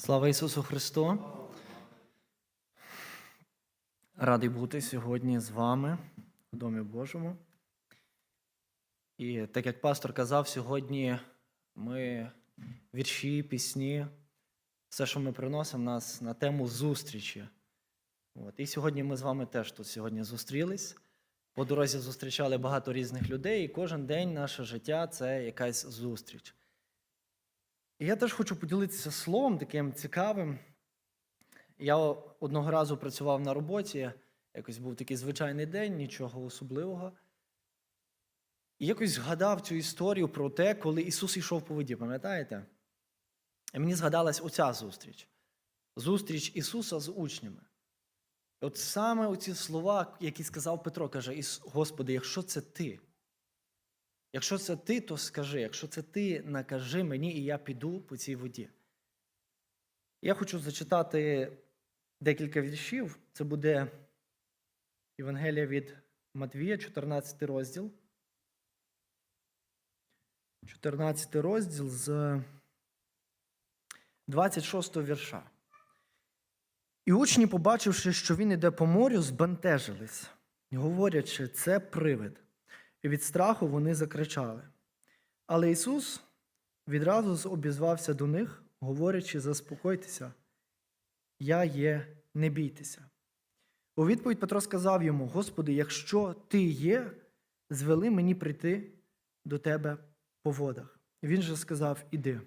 Слава Ісусу Христу! Радий бути сьогодні з вами в Домі Божому. І так як пастор казав, сьогодні ми вірші, пісні, все, що ми приносимо нас на тему зустрічі. От. І сьогодні ми з вами теж тут сьогодні зустрілись. По дорозі зустрічали багато різних людей, і кожен день наше життя це якась зустріч. І я теж хочу поділитися словом таким цікавим. Я одного разу працював на роботі, якось був такий звичайний день, нічого особливого. І якось згадав цю історію про те, коли Ісус йшов по воді, пам'ятаєте? І мені згадалась оця зустріч. Зустріч Ісуса з учнями. І от саме оці слова, які сказав Петро, каже: Господи, якщо це ти, Якщо це ти, то скажи. Якщо це ти, накажи мені, і я піду по цій воді. Я хочу зачитати декілька віршів. Це буде Євангелія від Матвія, 14 розділ. 14 розділ з 26 вірша. І учні, побачивши, що він іде по морю, збентежились, говорячи, це привид. Від страху вони закричали. Але Ісус відразу обізвався до них, говорячи, заспокойтеся, я є, не бійтеся. У відповідь Петро сказав йому: Господи, якщо ти є, звели мені прийти до тебе по водах. Він же сказав: Іди.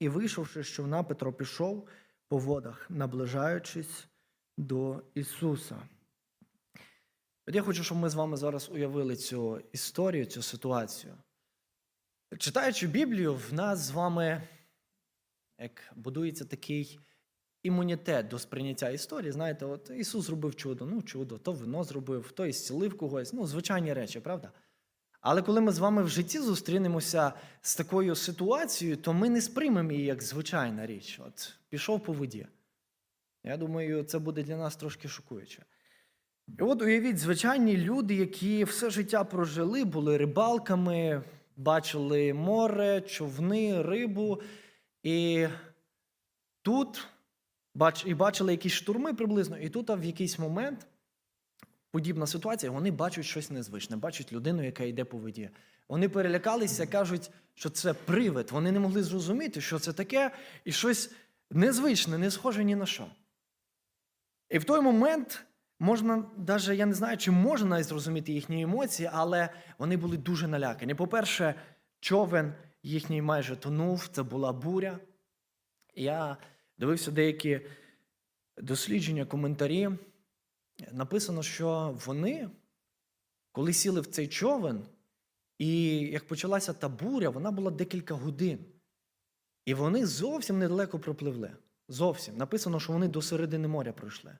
І вийшовши з човна, Петро пішов по водах, наближаючись до Ісуса. От я хочу, щоб ми з вами зараз уявили цю історію, цю ситуацію. Читаючи Біблію, в нас з вами як будується такий імунітет до сприйняття історії. Знаєте, от Ісус зробив чудо, ну чудо, то вино зробив, то і зцілив когось. Ну, звичайні речі, правда? Але коли ми з вами в житті зустрінемося з такою ситуацією, то ми не сприймемо її як звичайна річ. От пішов по воді. Я думаю, це буде для нас трошки шокуюче. І от уявіть, звичайні люди, які все життя прожили, були рибалками, бачили море, човни, рибу. І тут бач, і бачили якісь штурми приблизно, і тут в якийсь момент подібна ситуація, вони бачать щось незвичне, бачать людину, яка йде по воді. Вони перелякалися, кажуть, що це привид. Вони не могли зрозуміти, що це таке, і щось незвичне, не схоже ні на що. І в той момент можна, навіть я не знаю, чи можна навіть зрозуміти їхні емоції, але вони були дуже налякані. По-перше, човен їхній майже тонув, це була буря. Я дивився деякі дослідження, коментарі. Написано, що вони, коли сіли в цей човен, і як почалася та буря, вона була декілька годин. І вони зовсім недалеко пропливли. Зовсім. Написано, що вони до середини моря пройшли.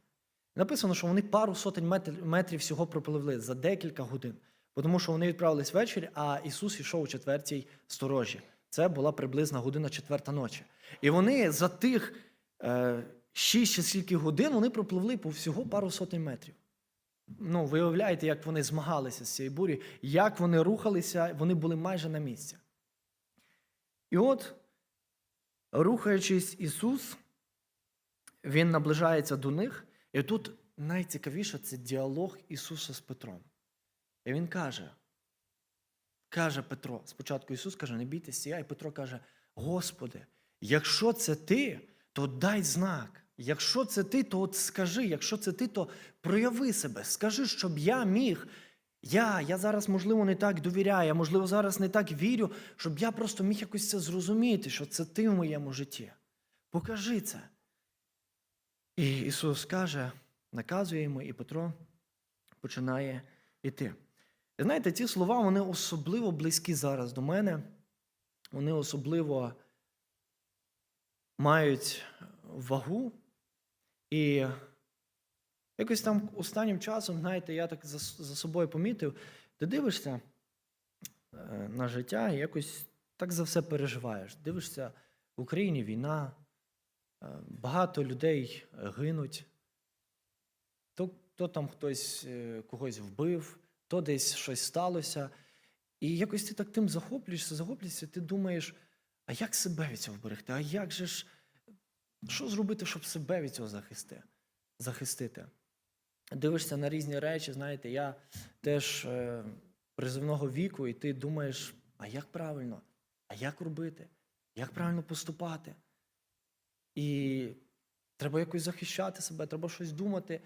Написано, що вони пару сотень метр- метрів всього пропливли за декілька годин, тому що вони відправились ввечері, а Ісус йшов у четвертій сторожі. Це була приблизно година четверта ночі. І вони за тих е, шість чи скільки годин вони пропливли по всього пару сотень метрів. Ну, ви уявляєте, як вони змагалися з цією бурі, як вони рухалися, вони були майже на місці. І от, рухаючись Ісус, Він наближається до них. І тут найцікавіше це діалог Ісуса з Петром. І він каже, каже Петро, спочатку Ісус каже, не бійтеся, і Петро каже: Господи, якщо це ти, то дай знак. Якщо це ти, то от скажи, якщо це ти, то прояви себе. Скажи, щоб я міг. Я, я зараз, можливо, не так довіряю, я, можливо, зараз не так вірю, щоб я просто міг якось це зрозуміти, що це ти в моєму житті. Покажи це. І Ісус каже, наказує йому, і Петро починає йти. І знаєте, ці слова вони особливо близькі зараз до мене. Вони особливо мають вагу. І якось там останнім часом, знаєте, я так за, за собою помітив, ти дивишся е, на життя і якось так за все переживаєш. Дивишся, в Україні війна, Багато людей е, гинуть. То, то там хтось е, когось вбив, то десь щось сталося. І якось ти так тим захоплюєшся, захоплюєшся, ти думаєш, а як себе від цього вберегти? А як же ж Що зробити, щоб себе від цього захисти, захистити? Дивишся на різні речі, знаєте, я теж е, призивного віку, і ти думаєш, а як правильно? А як робити? Як правильно поступати? І треба якось захищати себе, треба щось думати.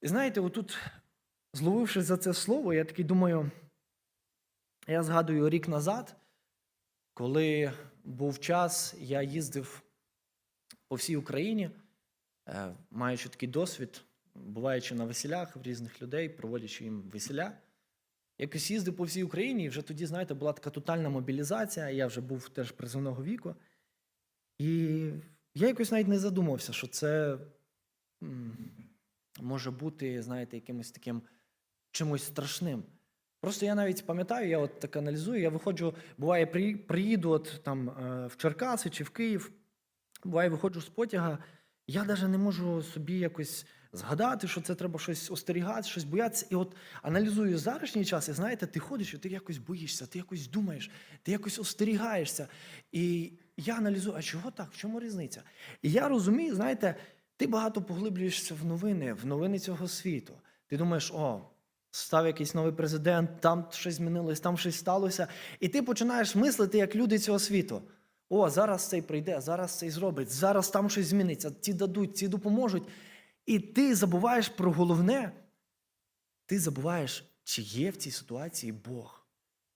І знаєте, отут, зловивши за це слово, я такий думаю, я згадую рік назад, коли був час, я їздив по всій Україні, е, маючи такий досвід, буваючи на весілях в різних людей, проводячи їм весіля. Якось їздив по всій Україні, і вже тоді, знаєте, була така тотальна мобілізація. Я вже був теж призовного віку. І я якось навіть не задумався, що це може бути, знаєте, якимось таким чимось страшним. Просто я навіть пам'ятаю, я от так аналізую, я виходжу, буває, приїду от там е, в Черкаси чи в Київ, буває, виходжу з потяга, я навіть не можу собі якось згадати, що це треба щось остерігати, щось боятися. І от аналізую зарашній час, і знаєте, ти ходиш, і ти якось боїшся, ти якось думаєш, ти якось остерігаєшся. І я аналізую, а чого так? В чому різниця? І я розумію, знаєте, ти багато поглиблюєшся в новини, в новини цього світу. Ти думаєш, о, став якийсь новий президент, там щось змінилось, там щось сталося. І ти починаєш мислити як люди цього світу. О, зараз цей прийде, зараз цей зробить, зараз там щось зміниться, ці дадуть, ці допоможуть. І ти забуваєш про головне. Ти забуваєш, чи є в цій ситуації Бог.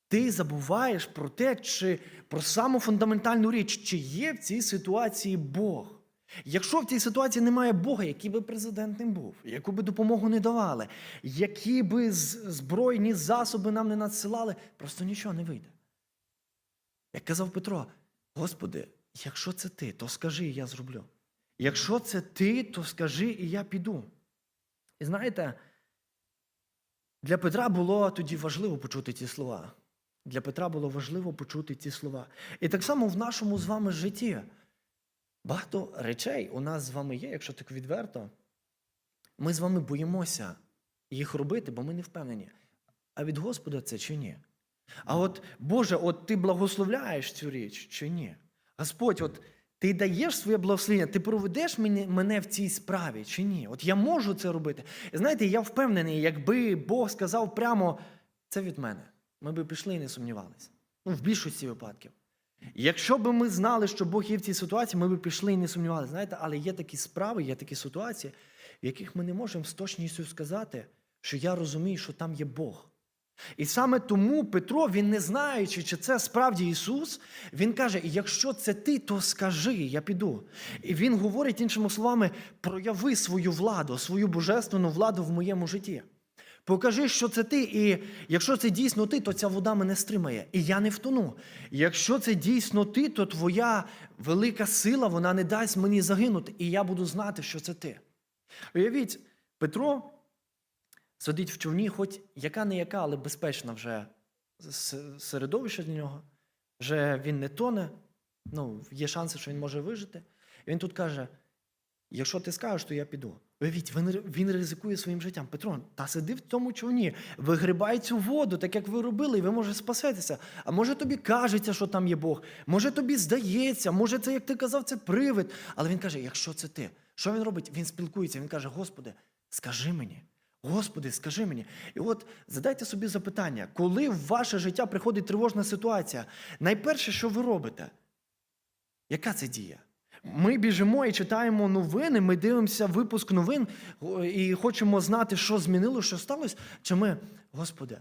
Ти забуваєш про те, чи про саму фундаментальну річ, чи є в цій ситуації Бог. Якщо в цій ситуації немає Бога, який би президент не був, яку би допомогу не давали, які би збройні засоби нам не надсилали, просто нічого не вийде. Як казав Петро, Господи, якщо це ти, то скажи, і я зроблю. Якщо це ти, то скажи, і я піду. І знаєте, для Петра було тоді важливо почути ці слова. Для Петра було важливо почути ці слова. І так само в нашому з вами житті. Багато речей у нас з вами є, якщо так відверто. Ми з вами боїмося їх робити, бо ми не впевнені. А від Господа це чи ні? А от, Боже, от ти благословляєш цю річ чи ні? Господь, от ти даєш своє благословення, ти проведеш мене, в цій справі чи ні? От я можу це робити. Знаєте, я впевнений, якби Бог сказав прямо, це від мене. Ми би пішли і не сумнівалися. Ну, в більшості випадків. Якщо б ми знали, що Бог є в цій ситуації, ми б пішли і не сумнівалися. Знаєте, але є такі справи, є такі ситуації, в яких ми не можемо з точністю сказати, що я розумію, що там є Бог. І саме тому Петро, він не знаючи, чи це справді Ісус, він каже: якщо це ти, то скажи, я піду. І він говорить іншими словами: прояви свою владу, свою божественну владу в моєму житті. Покажи, що це ти, і якщо це дійсно ти, то ця вода мене стримає, і я не втону. Якщо це дійсно ти, то твоя велика сила вона не дасть мені загинути, і я буду знати, що це ти. Уявіть, Петро сидить в човні, хоч яка не яка, але безпечна вже середовище для нього. Вже він не тоне, ну, є шанси, що він може вижити. І він тут каже: якщо ти скажеш, то я піду. Уявіть, він, він ризикує своїм життям. Петро, та сиди в тому човні, вигрибай цю воду, так як ви робили, і ви може спасетеся. А може тобі кажеться, що там є Бог, може тобі здається, може це, як ти казав, це привид. Але він каже: якщо це ти, що він робить? Він спілкується, він каже: Господи, скажи мені. Господи, скажи мені. І от задайте собі запитання, коли в ваше життя приходить тривожна ситуація, найперше, що ви робите? Яка це дія? Ми біжимо і читаємо новини, ми дивимося випуск новин і хочемо знати, що змінило, що сталося. Чи ми, Господи,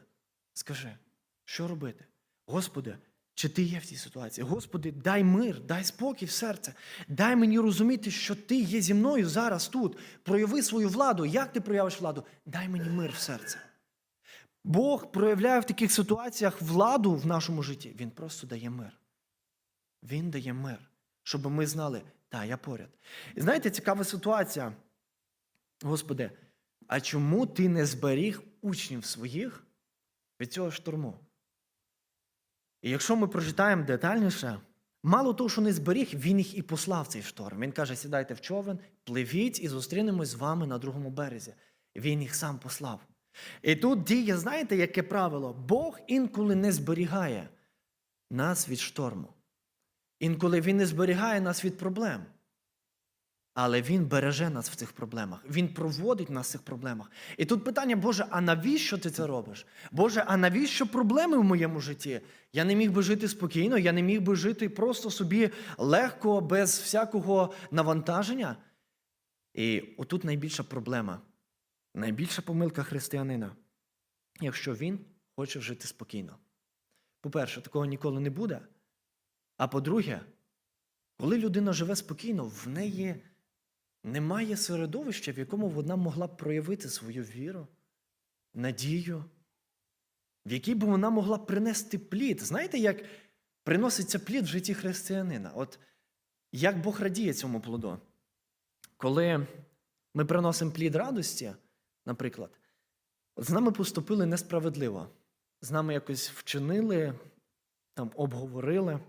скажи, що робити? Господи, чи ти є в цій ситуації? Господи, дай мир, дай спокій в серце, дай мені розуміти, що ти є зі мною зараз тут. Прояви свою владу. Як ти проявиш владу? Дай мені мир в серце. Бог проявляє в таких ситуаціях владу в нашому житті. Він просто дає мир. Він дає мир, щоб ми знали, та, я поряд. І знаєте, цікава ситуація. Господи, а чому ти не зберіг учнів своїх від цього штурму? І якщо ми прочитаємо детальніше, мало того, що не зберіг, він їх і послав цей шторм. Він каже: сідайте в човен, пливіть і зустрінемось з вами на другому березі. Він їх сам послав. І тут діє, знаєте, яке правило? Бог інколи не зберігає нас від шторму. Інколи він не зберігає нас від проблем. Але Він береже нас в цих проблемах. Він проводить нас в цих проблемах. І тут питання, Боже, а навіщо ти це робиш? Боже, а навіщо проблеми в моєму житті? Я не міг би жити спокійно, я не міг би жити просто собі легко, без всякого навантаження. І отут найбільша проблема, найбільша помилка християнина, якщо він хоче жити спокійно. По-перше, такого ніколи не буде. А по-друге, коли людина живе спокійно, в неї немає середовища, в якому вона могла б проявити свою віру, надію, в якій би вона могла принести плід. Знаєте, як приноситься плід в житті християнина? От як Бог радіє цьому плоду? Коли ми приносимо плід радості, наприклад, з нами поступили несправедливо, з нами якось вчинили, там обговорили.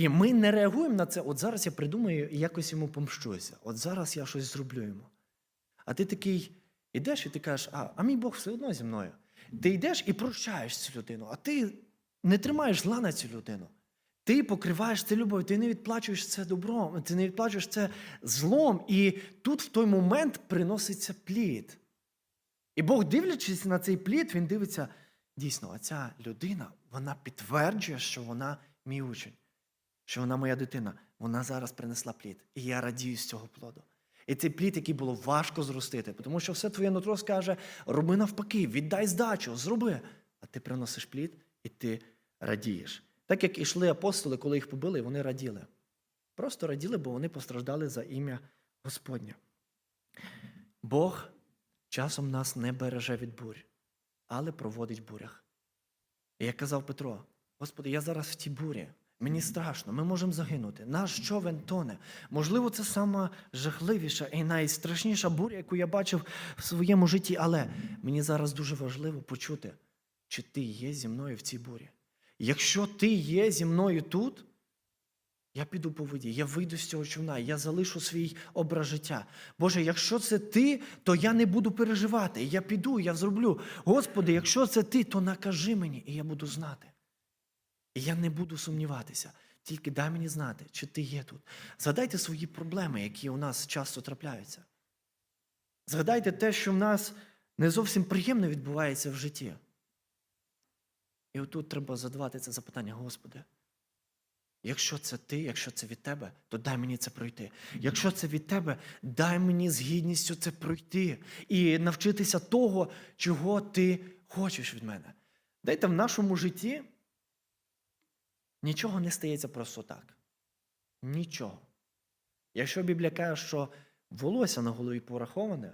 І ми не реагуємо на це. От зараз я придумаю і якось йому помщуся. От зараз я щось зроблю йому. А ти такий ідеш і ти кажеш, а, а мій Бог все одно зі мною. Ти йдеш і прощаєш цю людину, а ти не тримаєш зла на цю людину. Ти покриваєш це любов, ти не відплачуєш це добром, ти не відплачуєш це злом. І тут в той момент приноситься плід. І Бог, дивлячись на цей плід, він дивиться, дійсно, а ця людина, вона підтверджує, що вона мій учень, що вона моя дитина. Вона зараз принесла плід. І я радію з цього плоду. І цей плід, який було важко зростити, тому що все твоє нутро скаже: роби навпаки, віддай здачу, зроби. А ти приносиш плід і ти радієш. Так як ішли апостоли, коли їх побили, вони раділи. Просто раділи, бо вони постраждали за ім'я Господнє. Бог часом нас не береже від бурь, але проводить в бурях. І як казав Петро, Господи, я зараз в тій бурі. Мені страшно, ми можемо загинути. Наш човен тоне. Можливо, це сама жахливіша і найстрашніша буря, яку я бачив в своєму житті. Але мені зараз дуже важливо почути, чи ти є зі мною в цій бурі. Якщо ти є зі мною тут, я піду по воді, я вийду з цього човна, я залишу свій образ життя. Боже, якщо це ти, то я не буду переживати. Я піду, я зроблю. Господи, якщо це ти, то накажи мені, і я буду знати. І я не буду сумніватися. Тільки дай мені знати, чи ти є тут. Згадайте свої проблеми, які у нас часто трапляються. Згадайте те, що в нас не зовсім приємно відбувається в житті. І отут треба задавати це запитання, Господи. Якщо це ти, якщо це від тебе, то дай мені це пройти. Якщо це від тебе, дай мені з гідністю це пройти і навчитися того, чого ти хочеш від мене. Дайте в нашому житті нічого не стається просто так. Нічого. Якщо Біблія каже, що волосся на голові пораховане,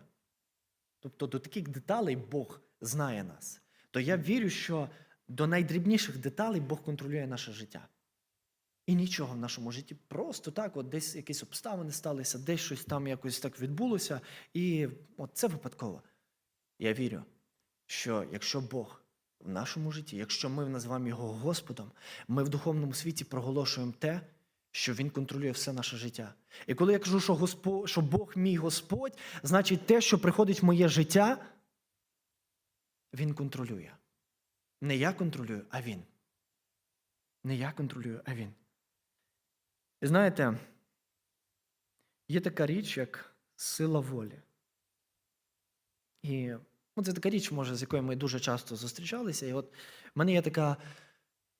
тобто до таких деталей Бог знає нас, то я вірю, що до найдрібніших деталей Бог контролює наше життя. І нічого в нашому житті. Просто так, от десь якісь обставини сталися, десь щось там якось так відбулося, і от це випадково. Я вірю, що якщо Бог в нашому житті, якщо ми називаємо його Господом, ми в духовному світі проголошуємо те, що Він контролює все наше життя. І коли я кажу, що, Господь, що Бог мій Господь, значить те, що приходить в моє життя, Він контролює. Не я контролюю, а Він. Не я контролюю, а Він. І знаєте, є така річ, як сила волі. І ну, це така річ, може, з якою ми дуже часто зустрічалися. І от в мене є така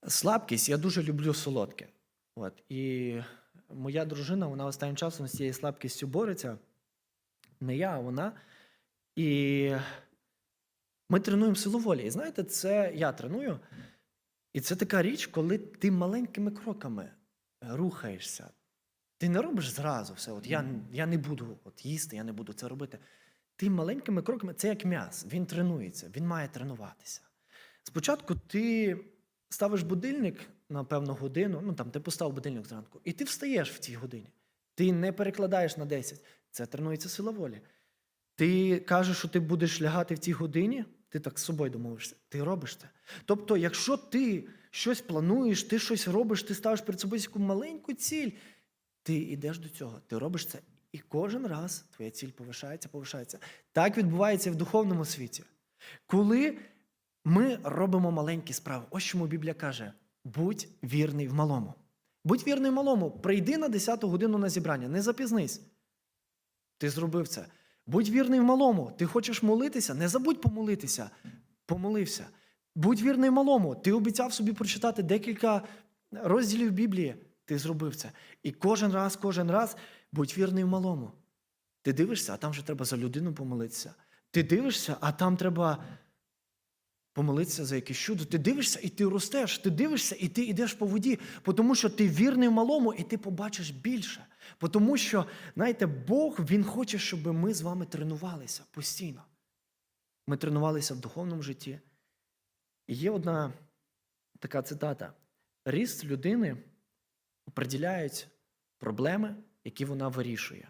слабкість, я дуже люблю солодке. От. І моя дружина, вона останнім часом з цією слабкістю бореться. Не я, а вона. І ми тренуємо силу волі. І знаєте, це я треную. І це така річ, коли ти маленькими кроками рухаєшся. Ти не робиш зразу все. От я, я не буду от їсти, я не буду це робити. Ти маленькими кроками, це як м'яс, він тренується, він має тренуватися. Спочатку ти ставиш будильник на певну годину, ну там ти поставив будильник зранку, і ти встаєш в цій годині. Ти не перекладаєш на 10. Це тренується сила волі. Ти кажеш, що ти будеш лягати в цій годині, ти так з собою домовишся, ти робиш це. Тобто, якщо ти щось плануєш, ти щось робиш, ти ставиш перед собою яку маленьку ціль, ти йдеш до цього, ти робиш це. І кожен раз твоя ціль повишається, повишається. Так відбувається і в духовному світі. Коли ми робимо маленькі справи, ось чому Біблія каже: будь вірний в малому. Будь вірний малому, прийди на 10 годину на зібрання, не запізнись. Ти зробив це. Будь вірний в малому. Ти хочеш молитися, не забудь помолитися. Помолився. Будь вірний в малому. Ти обіцяв собі прочитати декілька розділів Біблії. Ти зробив це. І кожен раз, кожен раз будь вірний в малому. Ти дивишся, а там вже треба за людину помолитися. Ти дивишся, а там треба помолитися за якесь чудо. Ти дивишся і ти ростеш. Ти дивишся і ти йдеш по воді, тому що ти вірний в малому, і ти побачиш більше. Тому що, знаєте, Бог Він хоче, щоб ми з вами тренувалися постійно. Ми тренувалися в духовному житті. І є одна така цитата: ріст людини определяють проблеми, які вона вирішує.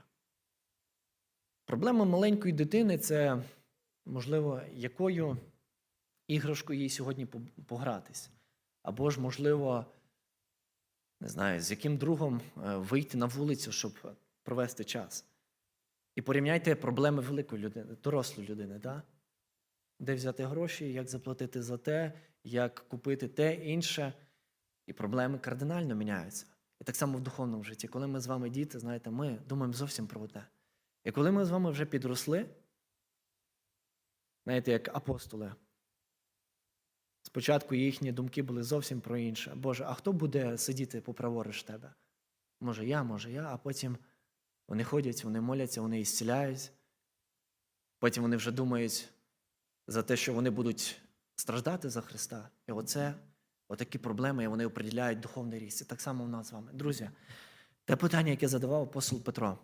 Проблема маленької дитини це, можливо, якою іграшкою їй сьогодні погратись. Або ж, можливо, не знаю, з яким другом е, вийти на вулицю, щоб провести час. І порівняйте проблеми великої людини, дорослої людини, да? де взяти гроші, як заплатити за те, як купити те інше. І проблеми кардинально міняються. І так само в духовному житті. Коли ми з вами діти, знаєте, ми думаємо зовсім про одне. І коли ми з вами вже підросли, знаєте, як апостоли, спочатку їхні думки були зовсім про інше. Боже, а хто буде сидіти поправориш тебе? Може, я, може, я, а потім вони ходять, вони моляться, вони ісціляють. Потім вони вже думають за те, що вони будуть страждати за Христа. І оце, отакі проблеми, і вони определяють духовний ріст. І так само в нас з вами. Друзі, те питання, яке задавав апостол Петро.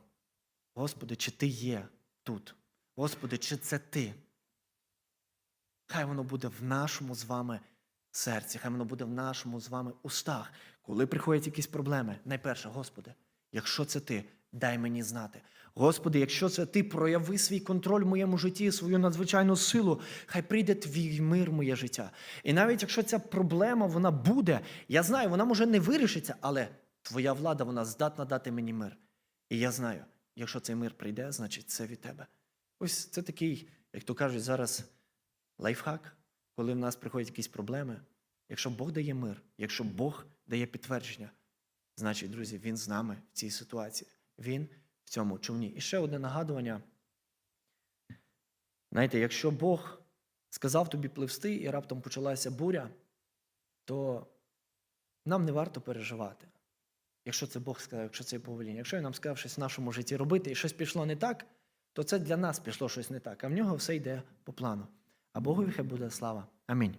Господи, чи ти є тут? Господи, чи це ти? Хай воно буде в нашому з вами серці, хай воно буде в нашому з вами устах. Коли приходять якісь проблеми, найперше, Господи, якщо це ти, дай мені знати. Господи, якщо це ти, прояви свій контроль в моєму житті, свою надзвичайну силу, хай прийде твій мир в моє життя. І навіть якщо ця проблема вона буде, я знаю, вона може не вирішиться, але твоя влада вона здатна дати мені мир. І я знаю, якщо цей мир прийде, значить це від тебе. Ось це такий, як то кажуть, зараз лайфхак, коли в нас приходять якісь проблеми. Якщо Бог дає мир, якщо Бог дає підтвердження, значить, друзі, Він з нами в цій ситуації. Він в цьому човні. І ще одне нагадування. Знаєте, якщо Бог сказав тобі пливсти і раптом почалася буря, то нам не варто переживати. Якщо це Бог сказав, якщо це повеління. Якщо він нам сказав щось в нашому житті робити і щось пішло не так, то це для нас пішло щось не так, а в нього все йде по плану. А Богові хай буде слава. Амінь.